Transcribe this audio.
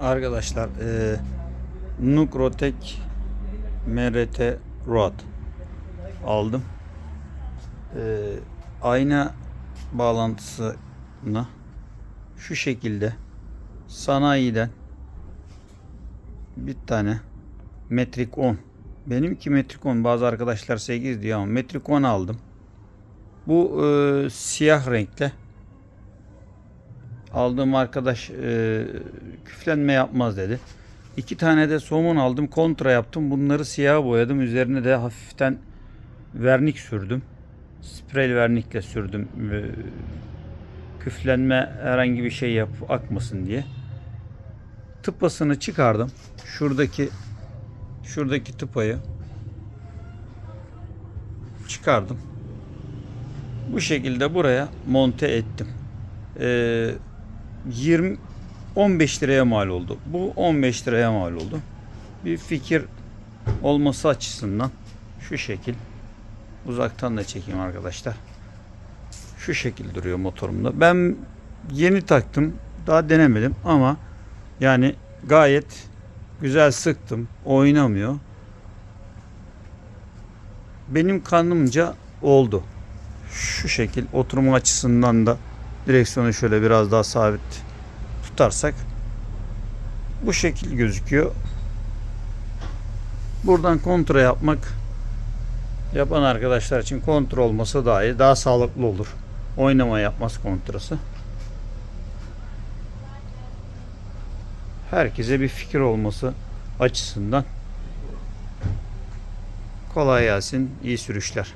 Arkadaşlar e, Nukrotek MRT Road aldım. E, ayna bağlantısına şu şekilde sanayiden bir tane metrik 10 benimki metrik 10 bazı arkadaşlar 8 diyor ama metrik 10 aldım. Bu e, siyah renkte aldığım arkadaş e, küflenme yapmaz dedi. İki tane de somun aldım. Kontra yaptım. Bunları siyah boyadım. Üzerine de hafiften vernik sürdüm. Sprey vernikle sürdüm. E, küflenme herhangi bir şey yap akmasın diye. Tıpasını çıkardım. Şuradaki şuradaki tıpayı çıkardım. Bu şekilde buraya monte ettim. Ee, 20 15 liraya mal oldu. Bu 15 liraya mal oldu. Bir fikir olması açısından şu şekil uzaktan da çekeyim arkadaşlar. Şu şekil duruyor motorumda. Ben yeni taktım. Daha denemedim ama yani gayet güzel sıktım. Oynamıyor. Benim kanımca oldu. Şu şekil oturma açısından da direksiyonu şöyle biraz daha sabit tutarsak bu şekil gözüküyor. Buradan kontra yapmak yapan arkadaşlar için kontra olması daha iyi. Daha sağlıklı olur. Oynama yapmaz kontrası. Herkese bir fikir olması açısından kolay gelsin. iyi sürüşler.